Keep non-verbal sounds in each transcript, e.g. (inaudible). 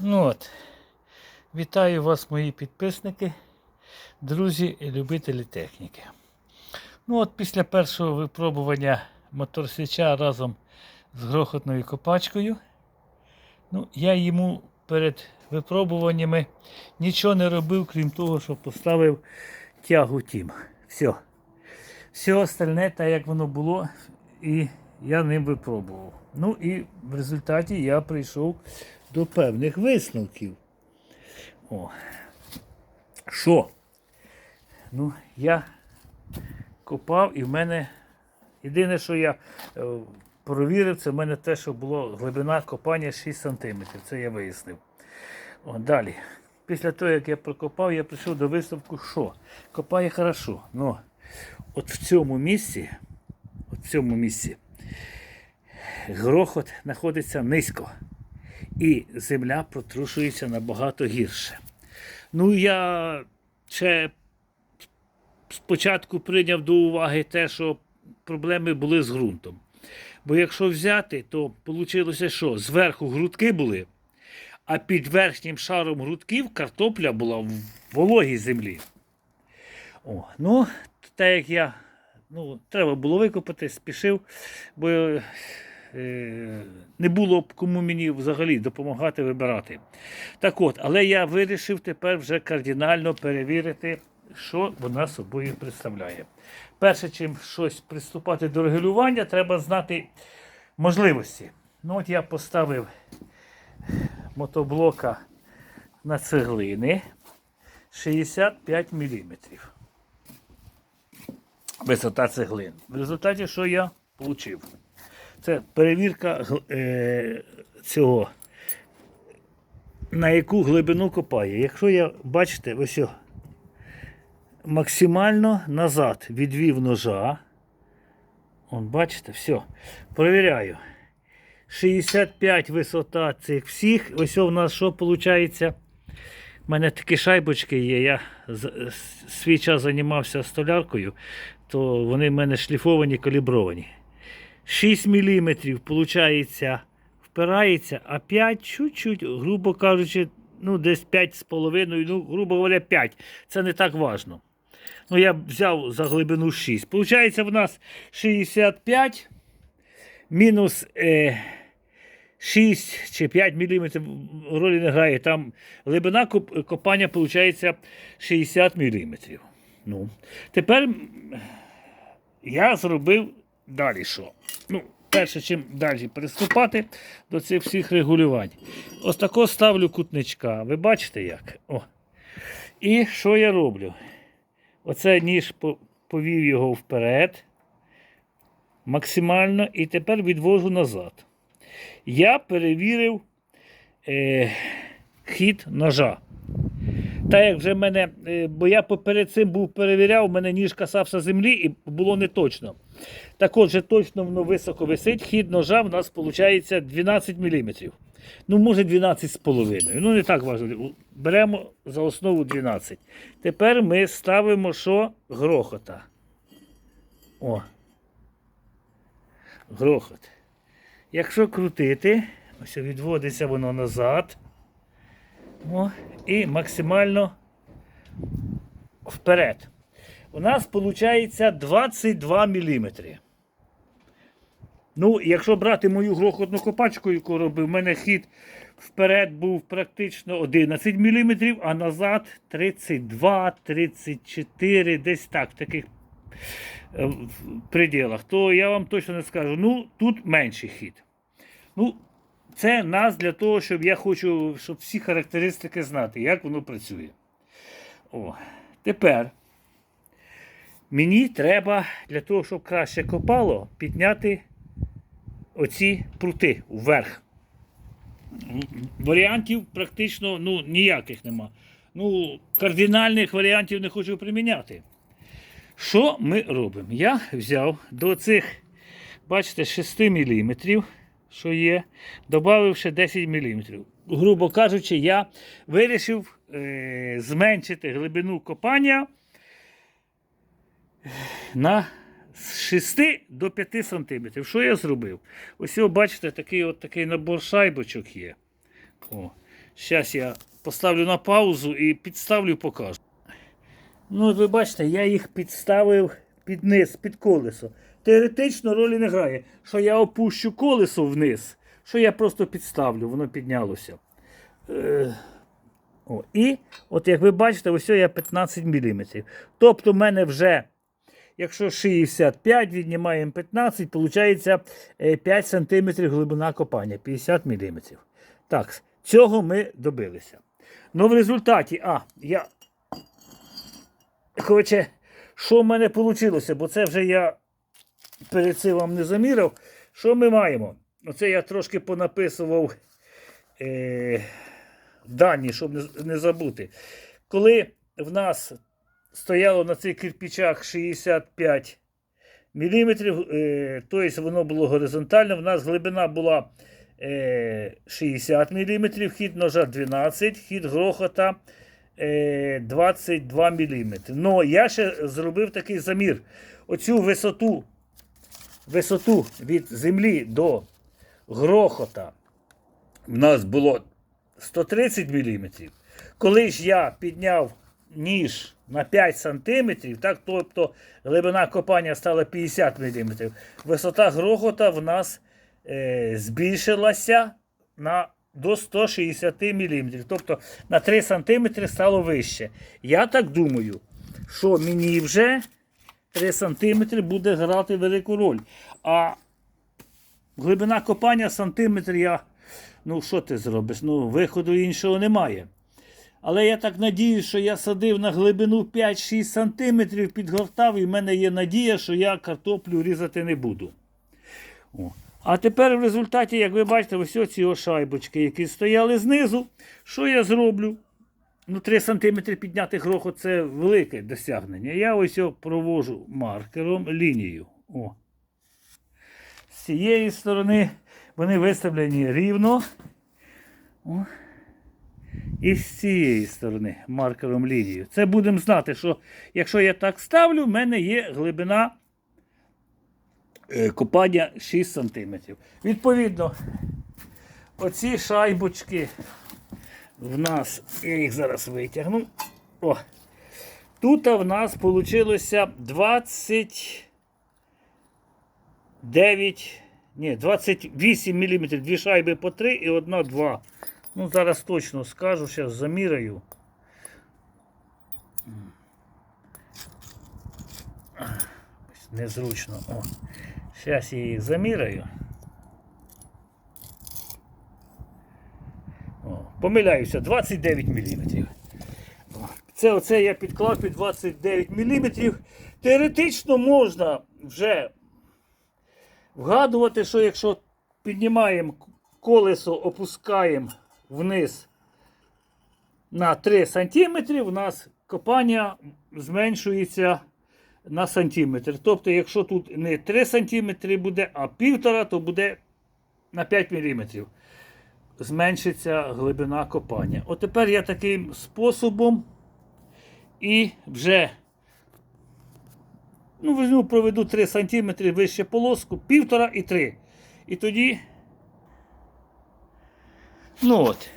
Ну от, вітаю вас, мої підписники, друзі і любителі техніки. Ну от після першого випробування моторсвіча разом з грохотною копачкою, ну, я йому перед випробуваннями нічого не робив, крім того, що поставив тягу тім. Все. Все остальне, так як воно було, і я ним випробував. Ну і в результаті я прийшов до певних висновків. О. Що? Ну, я копав і в мене. Єдине, що я е, провірив, це в мене те, що було глибина копання 6 см. Це я вияснив. О, далі. Після того, як я прокопав, я прийшов до висновку, що копає хорошо. Но от в цьому місці, от в цьому місці грохот знаходиться низько. І земля протрушується набагато гірше. Ну, я ще спочатку прийняв до уваги те, що проблеми були з ґрунтом. Бо якщо взяти, то вийшло, що зверху грудки були, а під верхнім шаром грудків картопля була в вологій землі. О, ну, так як я ну, треба було викопати, спішив, бо не було б кому мені взагалі допомагати вибирати. Так от, але я вирішив тепер вже кардинально перевірити, що вона собою представляє. Перше, чим щось приступати до регулювання, треба знати можливості. Ну, от я поставив мотоблока на цеглини 65 мм. Висота цеглин. В результаті, що я отримав? Це перевірка е, цього, на яку глибину копає. Якщо я, бачите, ось о, максимально назад відвів ножа. Он, бачите, все. Провіряю. 65 висота цих всіх. Ось у нас що виходить? У мене такі шайбочки є. Я свій час займався столяркою, то вони в мене шліфовані, калібровані. 6 мм, виходить, впирається, а 5 чуть-чуть, грубо кажучи, ну десь 5,5, ну, грубо говоря, 5. Це не так важно. Ну, я взяв за глибину 6. Получається, в нас 65 мінус е, 6 чи 5 мм ролі не грає. Там глибина копання виходить 60 мм. Ну, тепер я зробив далі що? Ну, перше, чим далі приступати до цих всіх регулювань. Ось тако ставлю кутничка. Ви бачите як? О. І що я роблю? Оце ніж повів його вперед. Максимально і тепер відвожу назад. Я перевірив е, хід ножа. Так як вже мене, е, бо я поперед цим був перевіряв, мене ніж касався землі і було не точно. Так от же точно воно високо висить. Хід ножа в нас виходить 12 мм. Ну, може 12,5. Ну, не так важливо. Беремо за основу 12. Тепер ми ставимо що? Грохота. О. Грохот. Якщо крутити, ось відводиться воно назад. О, і максимально вперед. У нас виходить 22 мм. Ну, якщо брати мою грохотну копачку, яку робив, у мене хід вперед був практично 11 мм, а назад 32, 34, десь так, в таких е, в пределах, то я вам точно не скажу. Ну, тут менший хід. Ну, це нас для того, щоб я хочу, щоб всі характеристики знати, як воно працює. О, тепер мені треба для того, щоб краще копало, підняти оці прути вверх. Варіантів практично ну, ніяких нема. Ну, кардинальних варіантів не хочу приміняти. Що ми робимо? Я взяв до цих, бачите, 6 мм, що є, додав ще 10 мм. Грубо кажучи, я вирішив е, зменшити глибину копання на з 6 до 5 см. Що я зробив? Ось, його, бачите, такий от такий набор шайбочок є. О. Зараз я поставлю на паузу і підставлю покажу. Ну, ви бачите, я їх підставив під низ, під колесо. Теоретично ролі не грає, що я опущу колесо вниз, що я просто підставлю, воно піднялося. Е, о, і от як ви бачите, ось я 15 мм. Тобто в мене вже, якщо 65, віднімаємо 15, виходить 5 см глибина копання, 50 мм. Так, цього ми добилися. Ну в результаті, а, я Коротше, що в мене вийшло, бо це вже я перед цим вам не заміряв. Що ми маємо? Оце я трошки понаписував е, дані, щоб не забути. Коли в нас стояло на цих кирпичах 65 мм, е, тобто воно було горизонтально, в нас глибина була е, 60 мм, хід ножа 12, хід грохота е, 22 мм. Ну, я ще зробив такий замір. Оцю висоту, висоту від землі до грохота в нас було 130 мм. Коли ж я підняв ніж на 5 см, так, тобто глибина копання стала 50 мм, висота грохота в нас е, збільшилася на до 160 мм. Тобто на 3 см стало вище. Я так думаю, що мені вже 3 см буде грати велику роль. А глибина копання сантиметр я. Ну, що ти зробиш? Ну, виходу іншого немає. Але я так надію, що я садив на глибину 5-6 см, підгортав, і в мене є надія, що я картоплю різати не буду. О. А тепер в результаті, як ви бачите, ось ці шайбочки, які стояли знизу. Що я зроблю? Ну, 3 см підняти грохот це велике досягнення. Я ось його провожу маркером лінію. О. З цієї сторони вони виставлені рівно. О. І з цієї сторони маркером лінію. Це будемо знати, що якщо я так ставлю, в мене є глибина е, копання 6 см. Відповідно, оці шайбочки в нас, я їх зараз витягну. О, тут в нас вийшло 29, ні, 28 мм, дві шайби по 3 і одна 2. Ну, зараз точно скажу, зараз заміряю. Незручно. О. Зараз я їх заміряю. О, помиляюся, 29 мм. Це оце я підклав під 29 мм. Теоретично можна вже вгадувати, що якщо піднімаємо колесо, опускаємо вниз на 3 см, у нас копання зменшується на сантиметр. Тобто, якщо тут не 3 см буде, а 1,5, то буде на 5 мм. Зменшиться глибина копання. От тепер я таким способом і вже ну, візьму, проведу 3 см вище полоску, 1,5 і 3. І тоді Ну от,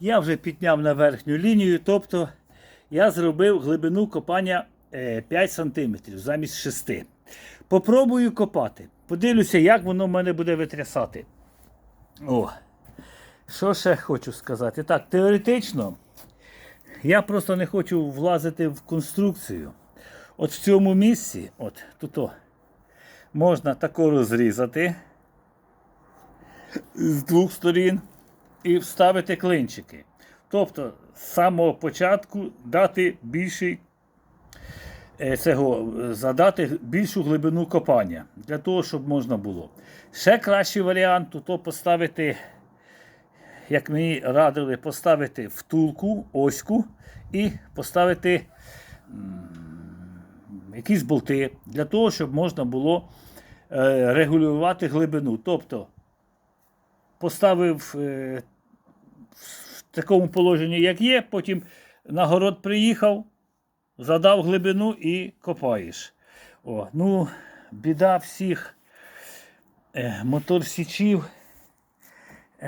я вже підняв на верхню лінію, тобто я зробив глибину копання е, 5 см замість 6 Попробую копати. Подивлюся, як воно в мене буде витрясати. О, що ще хочу сказати? Так, теоретично, я просто не хочу влазити в конструкцію. От в цьому місці, от тут, можна тако розрізати з двох сторін і вставити клинчики. Тобто, з самого початку дати більший е, цього, задати більшу глибину копання, для того, щоб можна було. Ще кращий варіант то поставити, як мені радили, поставити втулку, оську і поставити якісь болти, для того, щоб можна було е, регулювати глибину. Тобто поставив е, в такому положенні, як є, потім на город приїхав, задав глибину і копаєш. О, ну, Біда всіх е, моторсічів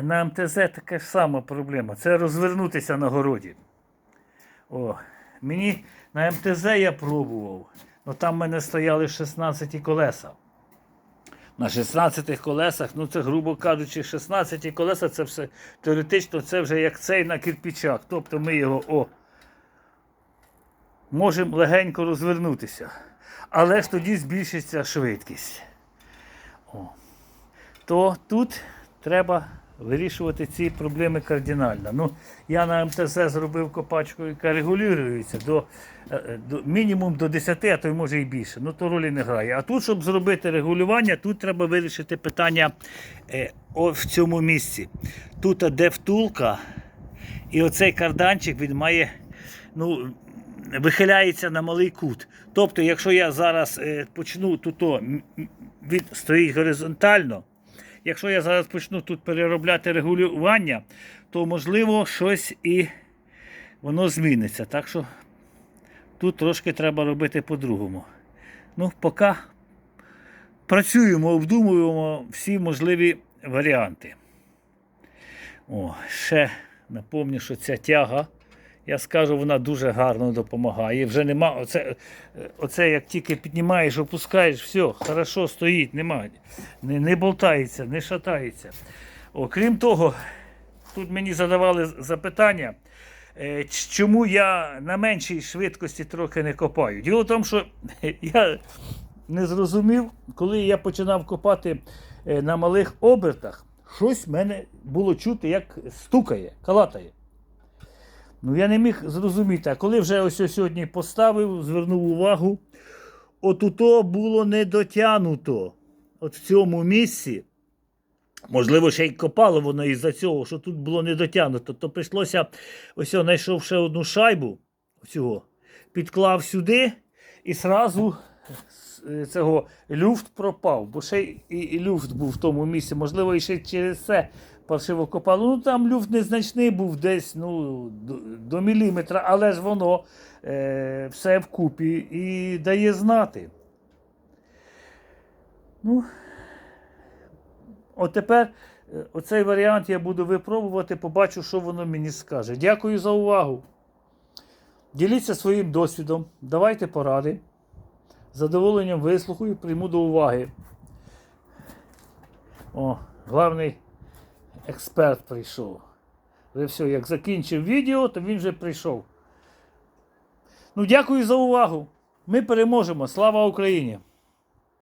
На МТЗ така ж сама проблема. Це розвернутися на городі. О, мені на МТЗ я пробував. Ну там в мене стояли 16 колеса. На 16 колесах, ну це, грубо кажучи, 16 колеса це все теоретично це вже як цей на кирпичах. Тобто ми його о, можемо легенько розвернутися. Але ж тоді збільшиться швидкість. О. То тут треба вирішувати ці проблеми кардинально. Ну, я на МТЗ зробив копачку, яка регулюється до, е, е, до мінімум до 10, а то й може і більше. Ну то ролі не грає. А тут, щоб зробити регулювання, тут треба вирішити питання е, о, в цьому місці. Тут а, де втулка, і оцей карданчик він має. Ну, Вихиляється на малий кут. Тобто, якщо я зараз е, почну тут, він стоїть горизонтально, якщо я зараз почну тут переробляти регулювання, то можливо щось і воно зміниться. Так що тут трошки треба робити по-другому. Ну, поки працюємо, обдумуємо всі можливі варіанти. О, ще напомню, що ця тяга, я скажу, вона дуже гарно допомагає. Вже нема, оце, оце як тільки піднімаєш, опускаєш, все, хорошо стоїть, нема, не, не болтається, не шатається. О, крім того, тут мені задавали запитання, е, чому я на меншій швидкості трохи не копаю. Діло в тому, що (laughs) я не зрозумів, коли я починав копати е, на малих обертах, щось в мене було чути, як стукає, калатає. Ну, я не міг зрозуміти. А коли вже ось сьогодні поставив, звернув увагу, отуто було не дотягнуто. От в цьому місці. Можливо, ще й копало воно із-за цього, що тут було не дотягнуто. То прийшлося, ось знайшов ще одну шайбу цього, підклав сюди і зразу е, цього люфт пропав, бо ще й і, і люфт був в тому місці. Можливо, і ще через це паршиво копало. Ну там люфт незначний був десь ну, до, до міліметра, але ж воно е, все вкупі і дає знати. Ну, от тепер е, оцей варіант я буду випробувати, побачу, що воно мені скаже. Дякую за увагу. Діліться своїм досвідом, давайте поради. З задоволенням вислухаю, прийму до уваги. О, главний експерт прийшов. Ви все, як закінчив відео, то він вже прийшов. Ну, дякую за увагу. Ми переможемо. Слава Україні!